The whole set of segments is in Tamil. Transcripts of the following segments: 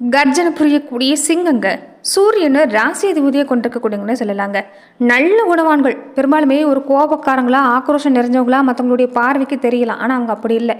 கர்ஜனை புரியக்கூடிய சிங்கங்க சூரியனை ராசி அதிபதியை கொண்டிருக்கக்கூடியங்கன்னு சொல்லலாங்க. நல்ல குணவான்கள். பெரும்பாலுமே ஒரு கோபக்காரங்களா ஆக்ரோஷம் நிறைஞ்சவங்களா மற்றவங்களுடைய பார்வைக்கு தெரியலாம். ஆனால் அவங்க அப்படி இல்லை.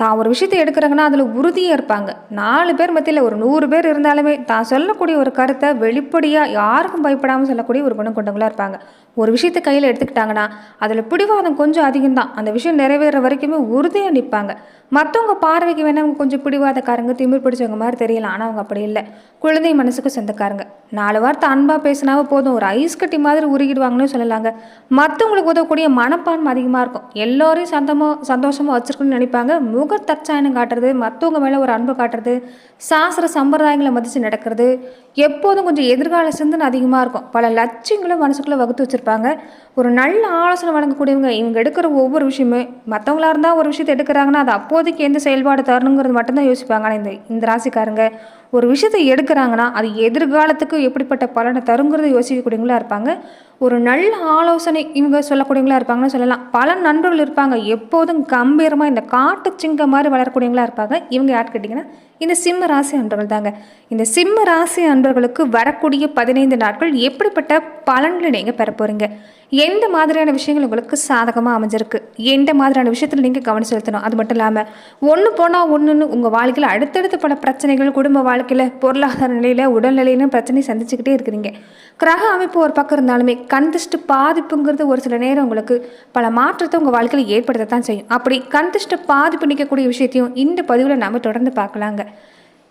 தான் ஒரு விஷயத்தை எடுக்கிறாங்கன்னா அதில் உறுதியாக இருப்பாங்க. நாலு பேர் மத்தியில் ஒரு நூறு பேர் இருந்தாலுமே தான் சொல்லக்கூடிய ஒரு கருத்தை வெளிப்படையாக யாருக்கும் பயப்படாமல் சொல்லக்கூடிய ஒரு குணம் கொண்டவங்களாக இருப்பாங்க. ஒரு விஷயத்தை கையில் எடுத்துக்கிட்டாங்கன்னா அதில் பிடிவாதம் கொஞ்சம் அதிகம்தான். அந்த விஷயம் நிறைவேற வரைக்குமே உறுதியாக நிற்பாங்க மற்றவங்க பார்வைக்கு வேணால் அவங்க கொஞ்சம் பிடிவாதக்காரங்க திமிர் பிடிச்சவங்க மாதிரி தெரியலாம். ஆனால் அவங்க அப்படி இல்லை. குழந்தை மனசுக்கு சொந்தக்காரங்க. நாலு வார்த்தை அன்பாக பேசினாவே போதும். ஒரு ஐஸ் கட்டி மாதிரி உருகிடுவாங்கன்னு சொல்லலாங்க. மற்றவங்களுக்கு உதவக்கூடிய மனப்பான்மை அதிகமாக இருக்கும். எல்லோரையும் சந்தமோ சந்தோஷமாக வச்சிருக்கணும்னு நினைப்பாங்க. முக தற்சாயனம் காட்டுறது மற்றவங்க மேலே ஒரு அன்பு காட்டுறது சாஸ்திர சம்பிரதாயங்களை மதித்து நடக்கிறது எப்போதும் கொஞ்சம் எதிர்கால சிந்தனை அதிகமாக இருக்கும். பல லட்சியங்களை மனசுக்குள்ளே வகுத்து வச்சுருப்பாங்க. ஒரு நல்ல ஆலோசனை வழங்கக்கூடியவங்க இவங்க எடுக்கிற ஒவ்வொரு விஷயமே மற்றவங்களா இருந்தால் ஒரு விஷயத்தை எடுக்கிறாங்கன்னா அது அப்போதைக்கு எந்த செயல்பாடு தரணுங்கிறது மட்டும்தான் யோசிப்பாங்க. ஆனால் இந்த இந்த ராசிக்காரங்க ஒரு விஷயத்தை எடுக்கிறாங்கன்னா அது எதிர்காலத்துக்கு எப்படிப்பட்ட பலனை தருங்கிறத யோசிக்கக்கூடியவங்களா இருப்பாங்க. ஒரு நல்ல ஆலோசனை இவங்க சொல்லக்கூடியவங்களா இருப்பாங்கன்னு சொல்லலாம். பல நண்பர்கள் இருப்பாங்க. எப்போதும் கம்பீரமாக இந்த காட்டு சிங்க மாதிரி வளரக்கூடியவங்களா இருப்பாங்க. இவங்க யார் கேட்டிங்கன்னா இந்த சிம்ம ராசி அன்பர்கள் தாங்க. இந்த சிம்ம ராசி அன்பர்களுக்கு வரக்கூடிய பதினைந்து நாட்கள் எப்படிப்பட்ட பலன்களை நீங்கள் பெற போகிறீங்க எந்த மாதிரியான விஷயங்கள் உங்களுக்கு சாதகமாக அமைஞ்சிருக்கு? எந்த மாதிரியான விஷயத்தில் நீங்கள் கவனம் செலுத்தணும்? அது மட்டும் இல்லாமல் ஒன்று போனால் ஒன்றுன்னு உங்கள் வாழ்க்கையில் அடுத்தடுத்து பல பிரச்சனைகள் குடும்ப வாழ்க்கையில் பொருளாதார நிலையில் உடல்நிலையிலும் பிரச்சனை சந்திச்சுக்கிட்டே இருக்கிறீங்க. கிரக அமைப்பு ஒரு பக்கம் இருந்தாலுமே கண் திருஷ்டி பாதிப்புங்கிறது ஒரு சில நேரம் உங்களுக்கு பல மாற்றத்தை உங்கள் வாழ்க்கையில் ஏற்படுத்தத்தான் செய்யும். அப்படி கண் திருஷ்டி பாதிப்பு நிற்கக்கூடிய விஷயத்தையும் இந்த பதிவில் நாம் தொடர்ந்து பார்க்கலாங்க.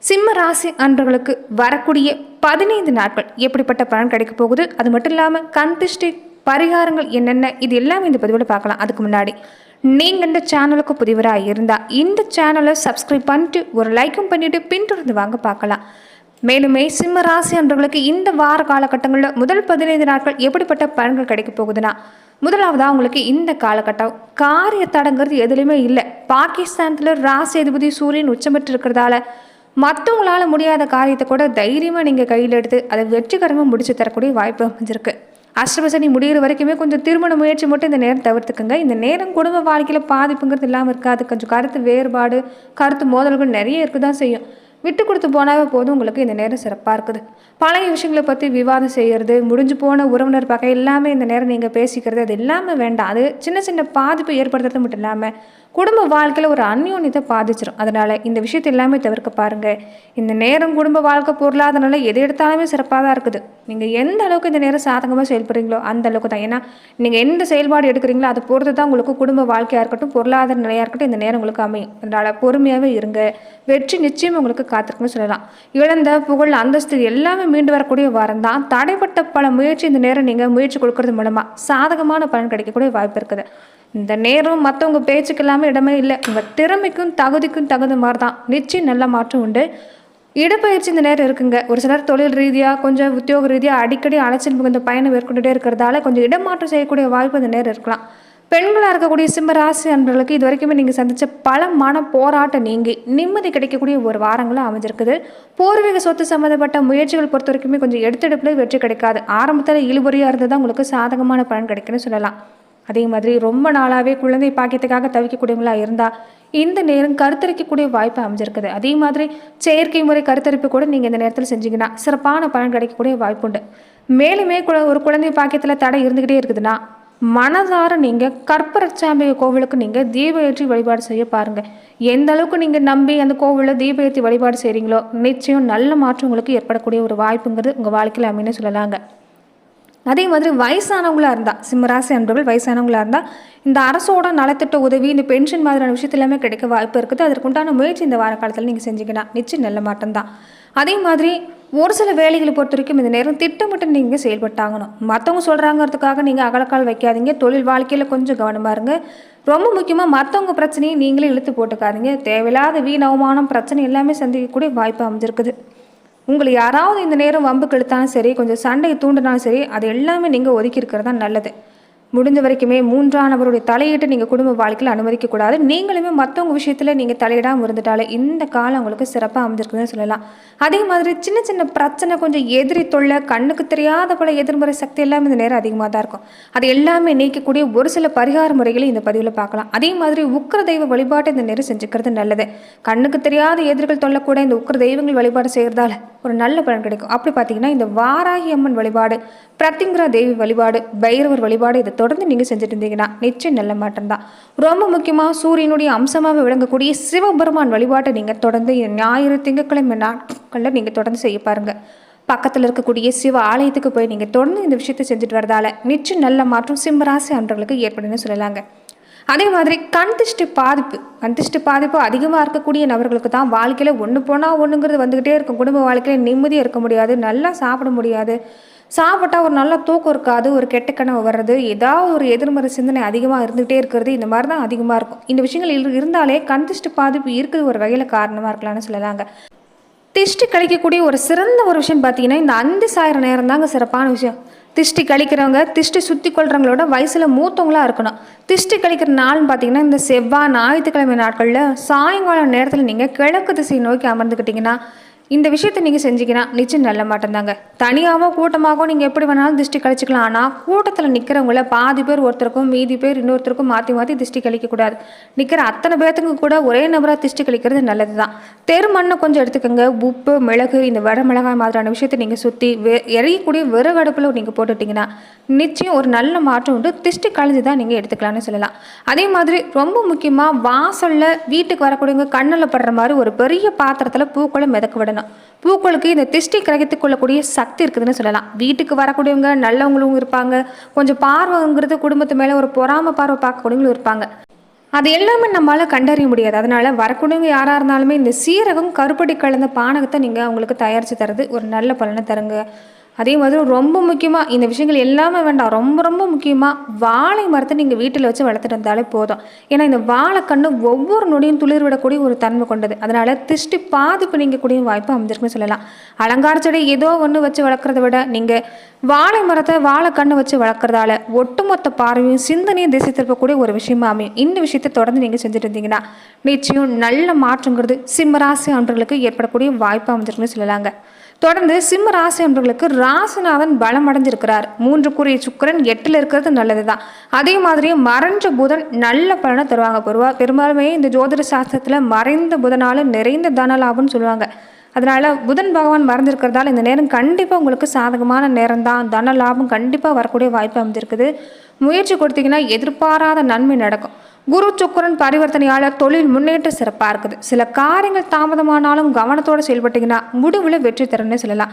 சிம்ம ராசி அன்பர்களுக்கு வரக்கூடிய பதினைந்து நாட்கள் எப்படிப்பட்ட பலன் கிடைக்க போகுது? அது மட்டும் இல்லாமல் கண் திஷ்டி பரிகாரங்கள் என்னென்ன? இது எல்லாமே இந்த பதிவில் பார்க்கலாம். அதுக்கு முன்னாடி நீங்கள் இந்த சேனலுக்கு புதிவராக இருந்தால் இந்த சேனலை சப்ஸ்கிரைப் பண்ணிட்டு ஒரு லைக்கும் பண்ணிவிட்டு பின்தொடர்ந்து வாங்க பார்க்கலாம். மேலுமே சிம்ம ராசி அன்பர்களுக்கு இந்த வார காலகட்டங்களில் முதல் பதினைந்து நாட்கள் எப்படிப்பட்ட பலன்கள் கிடைக்க போகுதுன்னா முதலாவதாக உங்களுக்கு இந்த காலகட்டம். காரிய தடங்கிறது எதுலேயுமே இல்லை. பாகிஸ்தானத்தில் ராசி அதிபதி சூரியன் உச்சமிட்டு இருக்கிறதால மற்றவங்களால முடியாத காரியத்தை கூட தைரியமாக நீங்கள் கையில் எடுத்து அதை வெற்றிகரமாக முடிச்சு தரக்கூடிய வாய்ப்பு அமைஞ்சிருக்கு. அஷ்டமசனி முடிகிற வரைக்குமே கொஞ்சம் திருமண முயற்சி மட்டும் இந்த நேரம் தவிர்த்துக்குங்க. இந்த நேரம் குடும்ப வாழ்க்கையில் பாதிப்புங்கிறது இல்லாமல் இருக்காது. கொஞ்சம் கருத்து வேறுபாடு கருத்து மோதல்கள் நிறைய இருக்க தான் செய்யும். விட்டு கொடுத்து போனாவே போதும். உங்களுக்கு இந்த நேரம் சிறப்பாக இருக்குது. பழைய விஷயங்களை பற்றி விவாதம் செய்கிறது முடிஞ்சு போன உறவினர் பக்கம் எல்லாமே இந்த நேரம் நீங்கள் பேசிக்கிறது அது எல்லாமே வேண்டாம். அது சின்ன சின்ன பாதிப்பு ஏற்படுத்துறது மட்டும் இல்லாமல் குடும்ப வாழ்க்கையில் ஒரு அந்யோன்யத்தை பாதிச்சிடும் அதனால் இந்த விஷயத்தை எல்லாமே தவிர்க்க பாருங்கள் இந்த நேரம் குடும்ப வாழ்க்கை பொருளாதார எது எடுத்தாலுமே சிறப்பாக தான் இருக்குது. நீங்கள் எந்த அளவுக்கு இந்த நேரம் சாதகமாக செயல்படுறீங்களோ அந்த அளவுக்கு தான். ஏன்னா நீங்கள் எந்த செயல்பாடு எடுக்கிறீங்களோ அதை பொறுத்து தான் உங்களுக்கு குடும்ப வாழ்க்கையாக இருக்கட்டும் பொருளாதார நிலையாக இருக்கட்டும் இந்த நேரம் உங்களுக்கு அமையும். அதனால் பொறுமையாகவே இருங்க. வெற்றி நிச்சயம் உங்களுக்கு காத்திருக்குன்னு சொல்லலாம். இழந்த புகழ் அந்தஸ்து எல்லாமே மீண்டு வரக்கூடிய வாரம் தான் தடைப்பட்ட பல முயற்சி இந்த நேரம் நீங்கள் முயற்சி கொடுக்கறது மூலமாக சாதகமான பலன் கிடைக்கக்கூடிய வாய்ப்பு இருக்குது. இந்த நேரம் மற்றவங்க பேச்சுக்கு இல்லாமல் இடமே இல்லை. உங்கள் திறமைக்கும் தகுதிக்கும் தகுந்த மாதிரி தான் நிச்சயம் நல்ல மாற்றம் உண்டு. இடப்பயிற்சி இந்த நேரம் இருக்குங்க. ஒரு சிலர் தொழில் ரீதியாக கொஞ்சம் உத்தியோக ரீதியாக அடிக்கடி அலைச்சல் மிகுந்த பயணம் மேற்கொண்டுட்டே இருக்கிறதால கொஞ்சம் இடமாற்றம் செய்யக்கூடிய வாய்ப்பு இந்த நேரம் இருக்கலாம். பெண்களாக இருக்கக்கூடிய சிம்ம ராசி அன்பர்களுக்கு இது வரைக்குமே நீங்கள் சந்தித்த பல மன போராட்டம் நீங்கி நிம்மதி கிடைக்கக்கூடிய ஒரு வாரங்களும் அமைஞ்சிருக்குது. பூர்வீக சொத்து சம்மந்தப்பட்ட முயற்சிகள் பொறுத்த வரைக்குமே கொஞ்சம் எடுத்தெடுப்பில் வெற்றி கிடைக்காது. ஆரம்பத்தில் இழுபறியாக இருந்தது தான் உங்களுக்கு சாதகமான பலன் கிடைக்குன்னு சொல்லலாம். அதே மாதிரி ரொம்ப நாளாகவே குழந்தை பாக்கியத்துக்காக தவிக்கக்கூடியவங்களா இருந்தால் இந்த நேரம் கருத்தரிக்கக்கூடிய வாய்ப்பு அமைஞ்சிருக்குது. அதே மாதிரி செயற்கை முறை கருத்தரிப்பு கூட நீங்கள் இந்த நேரத்தில் செஞ்சீங்கன்னா சிறப்பான பலன் கிடைக்கக்கூடிய வாய்ப்பு உண்டு. மேலுமே குழ ஒரு குழந்தை பாக்கியத்தில் தடை இருந்துக்கிட்டே இருக்குதுன்னா மனதார நீங்கள் கற்பரச்சாம்பிகை கோவிலுக்கு நீங்கள் தீப ஏற்றி வழிபாடு செய்ய பாருங்கள் எந்த அளவுக்கு நீங்கள் நம்பி அந்த கோவிலில் தீப ஏற்றி வழிபாடு செய்கிறீங்களோ நிச்சயம் நல்ல மாற்றம் உங்களுக்கு ஏற்படக்கூடிய ஒரு வாய்ப்புங்கிறது உங்கள் வாழ்க்கையில் அமைன்னு சொல்லலாங்க. அதே மாதிரி வயசானவங்களாக இருந்தால் சிம்மராசி அன்பர்கள் வயசானவங்களா இருந்தால் இந்த அரசோட நலத்திட்ட உதவி இந்த பென்ஷன் மாதிரியான விஷயத்துலாமே கிடைக்க வாய்ப்பு இருக்குது. அதற்குண்டான முயற்சி இந்த வார காலத்தில் நீங்கள் செஞ்சீங்கன்னா நிச்சயம் நல்ல மாற்றம் தான் அதே மாதிரி ஒரு சில வேலைகளை பொறுத்த வரைக்கும் இந்த நேரம் திட்டமிட்டு நீங்கள் செயல்பட்டாகணும். மற்றவங்க சொல்கிறாங்கிறதுக்காக நீங்கள் அகலக்கால் வைக்காதீங்க. தொழில் வாழ்க்கையில் கொஞ்சம் கவனமாக இருங்க. ரொம்ப முக்கியமாக மற்றவங்க பிரச்சனையை நீங்களே இழுத்து போட்டுக்காதீங்க. தேவையில்லாத வீண் அவமானம் பிரச்சனை எல்லாமே சந்திக்கக்கூடிய வாய்ப்பு அமைஞ்சிருக்குது. உங்களை யாராவது இந்த நேரம் வம்புக்கு இழுத்தாலும் சரி கொஞ்சம் சண்டையை தூண்டினாலும் சரி அது எல்லாமே நீங்கள் ஒதுக்கி இருக்கிறது தான் நல்லது. முடிஞ்ச வரைக்குமே மூன்றானவருடைய தலையிட்டு நீங்கள் குடும்ப வாழ்க்கையில் அனுமதிக்கக்கூடாது நீங்களுமே மற்றவங்க விஷயத்தில் நீங்கள் தலையிடாமல் இருந்துட்டாலே இந்த காலம் உங்களுக்கு சிறப்பாக அமைஞ்சிருக்குதுன்னு சொல்லலாம். அதே மாதிரி சின்ன சின்ன பிரச்சனை கொஞ்சம் எதிரி தொல்லை கண்ணுக்கு தெரியாத பல எதிர்மறை சக்தி எல்லாமே இந்த நேரம் அதிகமாக தான் இருக்கும். அது எல்லாமே நீக்கக்கூடிய ஒரு சில பரிகார முறைகளை இந்த பதிவில் பார்க்கலாம். அதே மாதிரி உக்கிர தெய்வ வழிபாட்டை இந்த நேரம் செஞ்சுக்கிறது நல்லது. கண்ணுக்கு தெரியாத எதிர்கள் தொல்லக்கூட இந்த உக்கிர தெய்வங்கள் வழிபாடு செய்கிறதால ஒரு நல்ல பலன் கிடைக்கும். அப்படி பார்த்தீங்கன்னா இந்த வாராகி அம்மன் வழிபாடு பிரத்திங்கிரா தேவி வழிபாடு பைரவர் வழிபாடு இது தொடர்ந்து நீங்கள் செஞ்சுட்டு இருந்தீங்கன்னா நிச்சயம் நல்ல மாற்றம் தான் ரொம்ப முக்கியமாக சூரியனுடைய அம்சமாக விளங்கக்கூடிய சிவபெருமான் வழிபாட்டை நீங்கள் தொடர்ந்து ஞாயிறு திங்கட்கிழமை நாட்களில் நீங்கள் தொடர்ந்து செய்ய பாருங்கள் பக்கத்தில் இருக்கக்கூடிய சிவ ஆலயத்துக்கு போய் நீங்கள் தொடர்ந்து இந்த விஷயத்தை செஞ்சுட்டு வரதால நிச்சயம் நல்ல மாற்றம் சிம்மராசி அன்றர்களுக்கு ஏற்படுன்னு சொல்லலாங்க. அதே மாதிரி கண் பாதிப்பு. கண் பாதிப்பு அதிகமாக இருக்கக்கூடிய நபர்களுக்கு தான் வாழ்க்கையில் ஒன்று போனால் ஒன்றுங்கிறது வந்துக்கிட்டே இருக்கும். குடும்ப வாழ்க்கையில் நிம்மதியாக இருக்க முடியாது நல்லா சாப்பிட முடியாது. சாப்பிட்டா ஒரு நல்ல தூக்கம் இருக்காது ஒரு கெட்ட கனவு வர்றது ஏதாவது ஒரு எதிர்மறை சிந்தனை அதிகமாக இருந்துகிட்டே இருக்கிறது இந்த மாதிரி தான் அதிகமாக இருக்கும். இந்த விஷயங்கள் இருந்தாலே கண் பாதிப்பு இருக்குது ஒரு வகையில் காரணமாக இருக்கலாம்னு சொல்லலாங்க. திஷ்டி கழிக்கக்கூடிய ஒரு சிறந்த ஒரு விஷயம் பார்த்தீங்கன்னா இந்த அந்தி சாயிர நேரம் தாங்க சிறப்பான விஷயம். திஷ்டி கழிக்கிறவங்க திஷ்டி சுற்றி கொள்றவங்களோட வயசில் மூத்தவங்களா இருக்கணும். திஷ்டி கழிக்கிற நாள்னு பார்த்தீங்கன்னா இந்த செவ்வாய் ஞாயிற்றுக்கிழமை நாட்களில் சாயங்கால நேரத்தில் நீங்கள் கிழக்கு திசை நோக்கி அமர்ந்துக்கிட்டிங்கன்னா இந்த விஷயத்தை நீங்கள் செஞ்சீங்கன்னா நிச்சயம் நல்ல மாட்டேந்தாங்க தனியாகவும் தனியாகவோ கூட்டமாகவோ நீங்கள் எப்படி வேணாலும் திருஷ்டி கழிச்சிக்கலாம். ஆனால் கூட்டத்தில் நிற்கிறவங்கள பாதி பேர் ஒருத்தருக்கும் மீதி பேர் இன்னொருத்தருக்கும் மாற்றி மாற்றி திருஷ்டி கழிக்கக்கூடாது நிற்கிற அத்தனை பேர்த்துக்கு கூட ஒரே நபராக திருஷ்டி கழிக்கிறது நல்லது தான் தெரு மண்ணை கொஞ்சம் எடுத்துக்கோங்க. உப்பு மிளகு இந்த வட மிளகாய் மாதிரியான விஷயத்தை நீங்கள் சுற்றி வெ எரியக்கூடிய விறகு அடுப்பில் நீங்கள் போட்டுட்டிங்கன்னா நிச்சயம் ஒரு நல்ல மாற்றம் உண்டு. திருஷ்டி கழிஞ்சு தான் நீங்கள் எடுத்துக்கலாம்னு சொல்லலாம். அதே மாதிரி ரொம்ப முக்கியமாக வாசலில் வீட்டுக்கு வரக்கூடியவங்க கண்ணில் படுற மாதிரி ஒரு பெரிய பாத்திரத்தில் பூக்களை மிதக்க விடணும். பூக்களுக்கு இந்த திஷ்டி கிரகித்துக் கொள்ளக்கூடிய சக்தி இருக்குதுன்னு சொல்லலாம். வீட்டுக்கு வரக்கூடியவங்க நல்லவங்களும் இருப்பாங்க. கொஞ்சம் பார்வைங்கிறது குடும்பத்து மேலே ஒரு பொறாம பார்வை பார்க்கக்கூடியவங்களும் இருப்பாங்க. அது எல்லாமே நம்மளால் கண்டறிய முடியாது. அதனால் வரக்கூடியவங்க யாராக இருந்தாலுமே இந்த சீரகம் கருப்படி கலந்த பானகத்தை நீங்கள் அவங்களுக்கு தயாரித்து தரது ஒரு நல்ல பலனை தருங்க. அதே மாதிரி ரொம்ப முக்கியமாக இந்த விஷயங்கள் எல்லாமே வேண்டாம். ரொம்ப ரொம்ப முக்கியமாக வாழை மரத்தை நீங்கள் வீட்டில் வச்சு வளர்த்துட்டு வந்தாலே போதும். ஏன்னா இந்த வாழைக்கண்ணு ஒவ்வொரு நொடியும் துளிர் விடக்கூடிய ஒரு தன்மை கொண்டது. அதனால் திருஷ்டி பாதிப்பு நீங்கள் கூடிய வாய்ப்பு அமைஞ்சிருக்குன்னு சொல்லலாம். அலங்கார செடி ஏதோ ஒன்று வச்சு வளர்க்குறத விட நீங்கள் வாழை மரத்தை வாழைக்கண்ணு வச்சு வளர்க்குறதால ஒட்டுமொத்த பார்வையும் சிந்தனையும் திசை திருப்பக்கூடிய ஒரு விஷயமா அமையும். இந்த விஷயத்தை தொடர்ந்து நீங்கள் செஞ்சுட்டு இருந்தீங்கன்னா நிச்சயம் நல்ல மாற்றங்கிறது சிம்மராசி அன்றர்களுக்கு ஏற்படக்கூடிய வாய்ப்பு அமைஞ்சிருக்குன்னு சொல்லலாங்க. தொடர்ந்து சிம்மராசி ராசி ராசிநாதன் பலம் அடைஞ்சிருக்கிறார் மூன்று கூறிய சுக்கிரன் எட்டில் இருக்கிறது நல்லது தான் அதே மாதிரியே மறைஞ்ச புதன் நல்ல பலனை தருவாங்க பொருவா பெரும்பாலுமே இந்த ஜோதிட சாஸ்திரத்தில் மறைந்த புதனால நிறைந்த தன லாபம்னு சொல்லுவாங்க. அதனால் புதன் பகவான் மறைஞ்சிருக்கிறதால இந்த நேரம் கண்டிப்பாக உங்களுக்கு சாதகமான நேரம் தான் தன லாபம் கண்டிப்பாக வரக்கூடிய வாய்ப்பு அமைஞ்சிருக்குது முயற்சி கொடுத்தீங்கன்னா எதிர்பாராத நன்மை நடக்கும். குரு சுக்கரன் பரிவர்த்தனையால் தொழில் முன்னேற்றம் சிறப்பாக இருக்குது. சில காரியங்கள் தாமதமானாலும் கவனத்தோடு செயல்பட்டீங்கன்னா முடிவில் வெற்றி தரணும்னு சொல்லலாம்.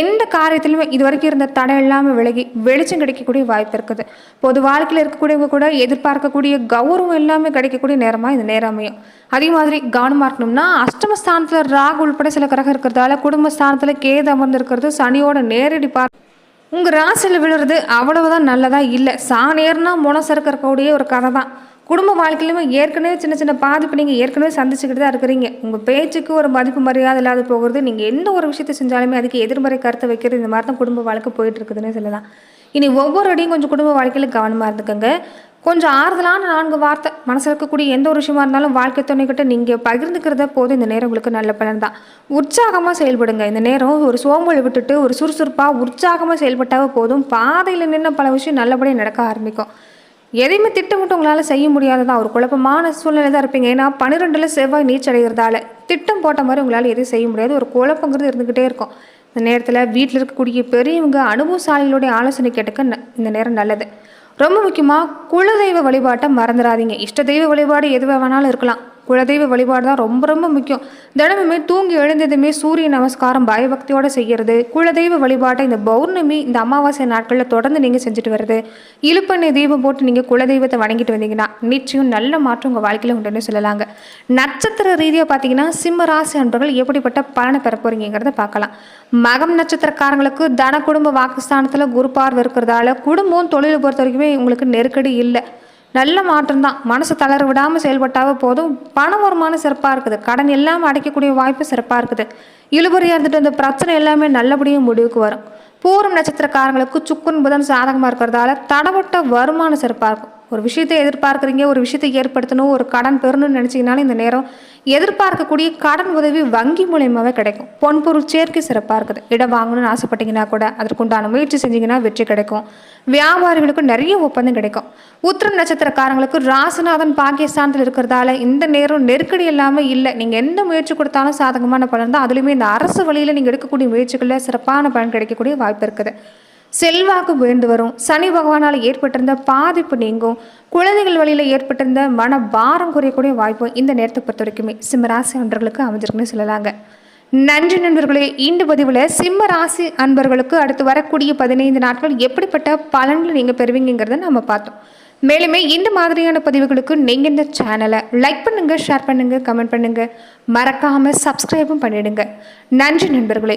எந்த காரியத்திலுமே இது வரைக்கும் இருந்த தடை இல்லாமல் விலகி வெளிச்சம் கிடைக்கக்கூடிய வாய்ப்பு இருக்குது. பொது வாழ்க்கையில் இருக்கக்கூடியவங்க கூட எதிர்பார்க்கக்கூடிய கௌரவம் எல்லாமே கிடைக்கக்கூடிய நேரமாக இந்த நேரம் அமையும். அதே மாதிரி கவனமாக இருக்கணும்னா அஷ்டமஸ்தானத்தில் ராகு உள்பட சில கிரகம் இருக்கிறதால குடும்பஸ்தானத்தில் கேது அமர்ந்திருக்கிறது சனியோட நேரடி பார்க்க உங்கள் ராசியில் விழுறது அவ்வளவுதான் நல்லதாக இல்லை? சாணேர்னா முனம் இருக்கக்கூடிய ஒரு கதை தான். குடும்ப வாழ்க்கையிலுமே ஏற்கனவே சின்ன சின்ன பாதிப்பு நீங்கள் ஏற்கனவே சந்திச்சுக்கிட்டு தான் இருக்கிறீங்க. உங்கள் பேச்சுக்கு ஒரு மதிப்பு மரியாதை இல்லாத போகிறது நீங்கள் எந்த ஒரு விஷயத்தை செஞ்சாலுமே அதுக்கு எதிர்மறை கருத்தை வைக்கிறது இந்த மாதிரி தான் குடும்ப வாழ்க்கை போயிட்டு இருக்குதுன்னு சொல்லலாம். இனி ஒவ்வொரு அடியும் கொஞ்சம் குடும்ப வாழ்க்கையில் கவனமாக இருந்துக்கோங்க. கொஞ்சம் ஆறுதலான நான்கு வார்த்தை மனசில் இருக்கக்கூடிய எந்த ஒரு விஷயமா இருந்தாலும் வாழ்க்கை துணைக்கிட்ட நீங்கள் பகிர்ந்துக்கிறத போதும். இந்த நேரம் உங்களுக்கு நல்ல பலன் தான். உற்சாகமாக செயல்படுங்க. இந்த நேரம் ஒரு சோம்பலை விட்டுட்டு ஒரு சுறுசுறுப்பாக உற்சாகமாக செயல்பட்டாவே போதும். பாதையில் நின்று பல விஷயம் நல்லபடியாக நடக்க ஆரம்பிக்கும். எதையுமே திட்டமிட்டு உங்களால் செய்ய முடியாததான் ஒரு குழப்பமான சூழ்நிலை தான் இருப்பீங்க. ஏன்னா பன்னிரெண்டில் செவ்வாய் நீச்சடைகிறதால திட்டம் போட்ட மாதிரி உங்களால் எதுவும் செய்ய முடியாது. ஒரு குழப்பங்கிறது இருந்துக்கிட்டே இருக்கும். இந்த நேரத்தில் வீட்டில் இருக்கக்கூடிய பெரியவங்க அனுபவசாலிகளுடைய ஆலோசனை கேட்டுக்க இந்த நேரம் நல்லது. ரொம்ப முக்கியமாக குலதெய்வ வழிபாட்டை மறந்துடாதீங்க இஷ்ட தெய்வ வழிபாடு எதுவாக வேணாலும் இருக்கலாம். குலதெய்வ வழிபாடு தான் ரொம்ப ரொம்ப முக்கியம். தினமுமே தூங்கி எழுந்ததுமே சூரிய நமஸ்காரம் பயபக்தியோடு செய்கிறது குலதெய்வ வழிபாட்டை இந்த பௌர்ணமி இந்த அமாவாசை நாட்களில் தொடர்ந்து நீங்கள் செஞ்சுட்டு வருது இழுப்பெண்ணை தீபம் போட்டு நீங்கள் குலதெய்வத்தை வணங்கிட்டு வந்தீங்கன்னா நிச்சயம் நல்ல மாற்றம் உங்கள் வாழ்க்கையில் உண்டுன்னு சொல்லலாங்க. நட்சத்திர ரீதியாக பார்த்தீங்கன்னா சிம்ம ராசி அன்பர்கள் எப்படிப்பட்ட பலனை பெற போறீங்கிறத பார்க்கலாம் மகம் நட்சத்திரக்காரங்களுக்கு தன குடும்ப வாக்குஸ்தானத்தில் குரு பார்வை இருக்கிறதால குடும்பம் தொழிலை பொறுத்த வரைக்குமே உங்களுக்கு நெருக்கடி இல்லை. நல்ல மாற்றம் தான் மனசு தளர விடாமல் செயல்பட்டாவே போதும். பண வருமானம் சிறப்பாக இருக்குது. கடன் எல்லாமே அடைக்கக்கூடிய வாய்ப்பு சிறப்பாக இருக்குது. இழுபறியாக இருந்துட்டு இந்த பிரச்சனை எல்லாமே நல்லபடியாக முடிவுக்கு வரும். பூரம் நட்சத்திரக்காரங்களுக்கு சுக்குன் புதன் சாதகமாக இருக்கிறதால தடவட்ட வருமானம் சிறப்பாக இருக்கும். ஒரு விஷயத்தை எதிர்பார்க்குறீங்க ஒரு விஷயத்தை ஏற்படுத்தணும் ஒரு கடன் பெறணும்னு நினச்சிங்கனாலும் இந்த நேரம் எதிர்பார்க்கக்கூடிய கடன் உதவி வங்கி மூலியமாகவே கிடைக்கும். பொன்பொருள் சேர்க்கை சிறப்பாக இருக்குது. இடம் வாங்கணும்னு ஆசைப்பட்டீங்கன்னா கூட அதற்குண்டான முயற்சி செஞ்சீங்கன்னா வெற்றி கிடைக்கும். வியாபாரிகளுக்கு நிறைய ஒப்பந்தம் கிடைக்கும். உத்திரம் நட்சத்திரக்காரங்களுக்கு ராசிநாதன் பாகிஸ்தானத்தில் இருக்கிறதால இந்த நேரம் நெருக்கடி இல்லாமல் இல்லை. நீங்கள் எந்த முயற்சி கொடுத்தாலும் சாதகமான பலன் தான். அதுலேயுமே இந்த அரசு வழியில் நீங்கள் எடுக்கக்கூடிய முயற்சிகளில் சிறப்பான பலன் கிடைக்கக்கூடிய வாய்ப்பு இருக்குது. செல்வாக்கு உயர்ந்து வரும். சனி பகவானால் ஏற்பட்டிருந்த பாதிப்பு நீங்கும். குழந்தைகள் வழியில் ஏற்பட்டிருந்த மன பாரம் குறையக்கூடிய வாய்ப்பு இந்த நேரத்தை பொறுத்த வரைக்குமே சிம்மராசி அன்றர்களுக்கு அன்பர்களுக்கு அமைஞ்சிருக்குன்னு சொல்லலாங்க. நன்றி நண்பர்களே இந்த பதிவில் சிம்ம ராசி அன்பர்களுக்கு அடுத்து வரக்கூடிய பதினைந்து நாட்கள் எப்படிப்பட்ட பலன்களை நீங்கள் பெறுவீங்கிறத நம்ம பார்த்தோம். மேலுமே இந்த மாதிரியான பதிவுகளுக்கு நீங்கள் இந்த சேனலை லைக் பண்ணுங்கள் ஷேர் பண்ணுங்கள் கமெண்ட் பண்ணுங்கள் மறக்காமல் சப்ஸ்கிரைபும் பண்ணிடுங்க. நன்றி நண்பர்களே.